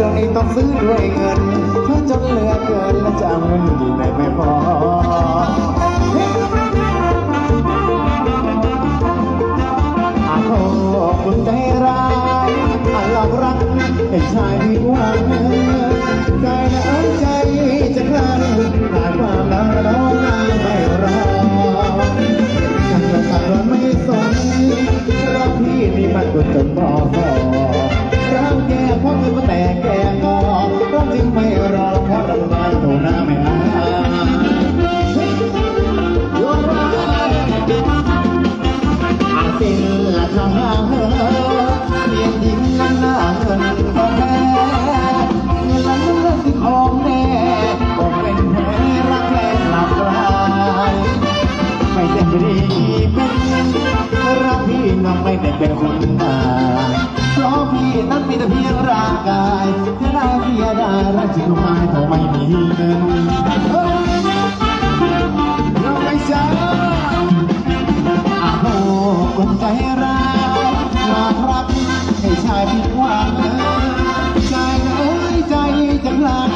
ด้วยเงินเธอจนเหลือเกินและจะเอาเงินที่ไหนไม่พออาโทคุณใจร้ายอาหลอกรักให้ชายผิดหวังใจนะเอ้ยใจจะคลั่งหากความรักน้องนางไม่รอขันเราขับรถไม่สนรักพี่นี่มันก็จนพอพอ รักแกเพราะเงินมาแต่แกก็รักจริงไม่ กายที่ได้เสียดายรักจริงไม่เพราไม่มีเงินเราไม่ใช่อาโหคนใจร้ายหลอกรักให้ชายผิดหวังใจเอ้ยใจจะพลันผ่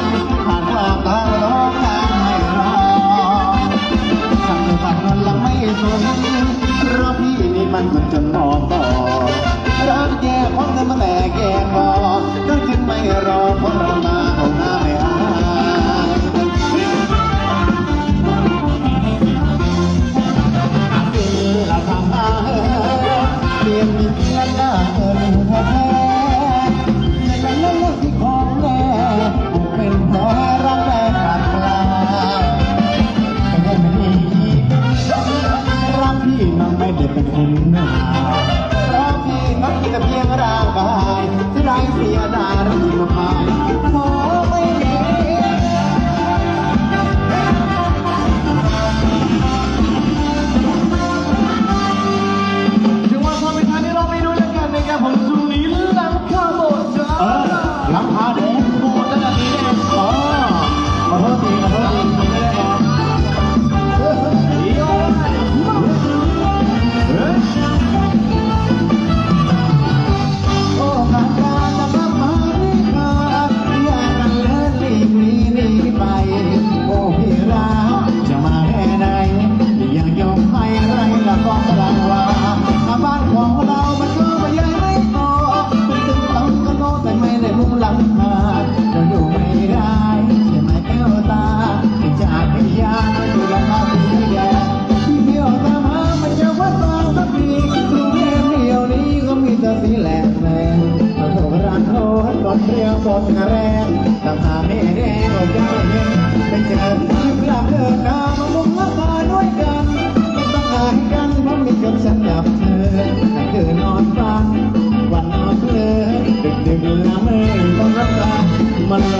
มันโล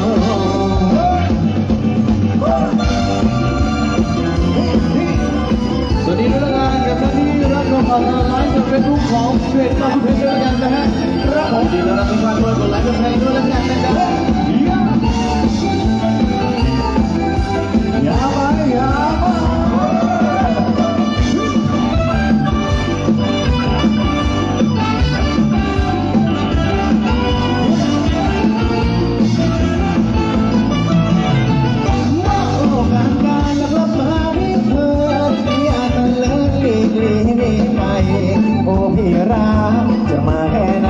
สวัสดีด้วยละกันกับท่านที่รับชมผ่านทางไลฟ์จากเฟซบุ๊กของเพจต้องเพจด้วยกันนะฮะรับผมดีต้วรับทุกท่านด้วยกดไลค์กดแชร์ด้วยละกันนะครับ โอ้พี่รักจะมาแค่ไหน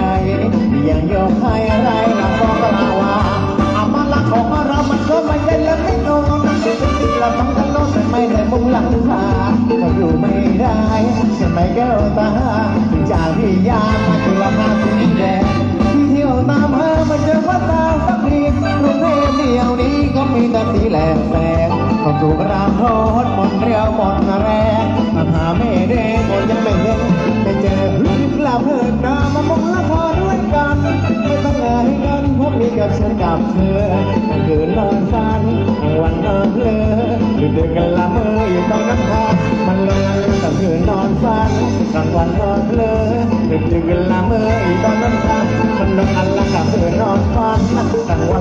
ยังยอมให้อะไรนะบอกล่าวว่าอามาลักของเรา มันก็ไม่ได้และไม่โดนติดติดเราต้องกันโลดแต่ไม่ได้มุ่งหลังคาก็อยู่ไม่ได้ใช่ไหมแก้วตาจากพี่ยามาถึงละมาสีแดงที่เที่ยวตามหามาเจอว่าตาสักทีกรุงเทพเดียวนี้ก็มีแต่สีแหลกแสงก็ถูกรามโทษหมดเรียวหมดแรงมาหาแม่แดงก็ยังไม่เห็น ละเมออยู่ตรงน้ำตามันเลยตั้งคืนนอนฝันกลางวันนอนเพลยดึกดึกกันละเมออยู่ตรงน้ำตามันนอนอันละกลางคืนนอนฝันกลางวัน